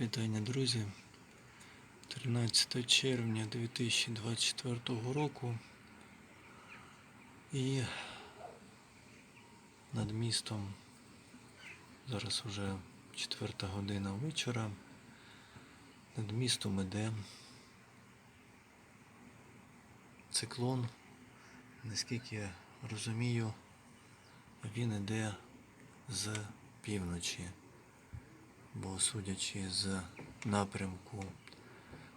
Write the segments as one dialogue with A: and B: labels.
A: Вітання, друзі. 13 червня 2024 року. І над містом зараз вже 4 година вечора. Над містом іде циклон. Наскільки я розумію, він іде з півночі бо судячи з напрямку,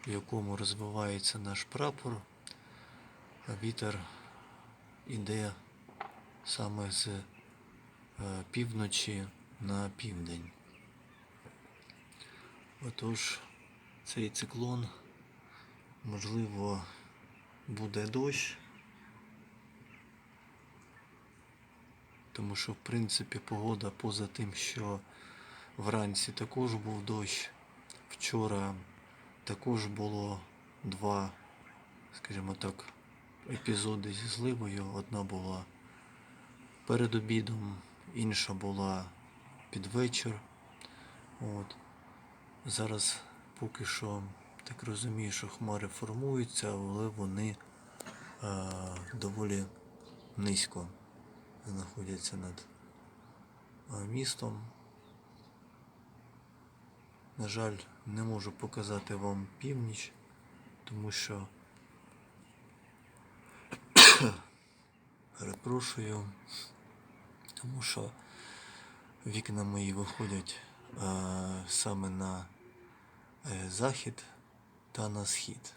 A: в якому розвивається наш прапор, вітер іде саме з е, півночі на південь. Отож, цей циклон, можливо, буде дощ, тому що в принципі погода поза тим, що Вранці також був дощ. Вчора також було два, скажімо так, епізоди зі зливою. Одна була перед обідом, інша була під вечір. От. Зараз поки що так розумію, що хмари формуються, але вони е, доволі низько знаходяться над е, містом. На жаль, не можу показати вам північ, тому що перепрошую, тому що вікна мої виходять е, саме на е, захід та на схід.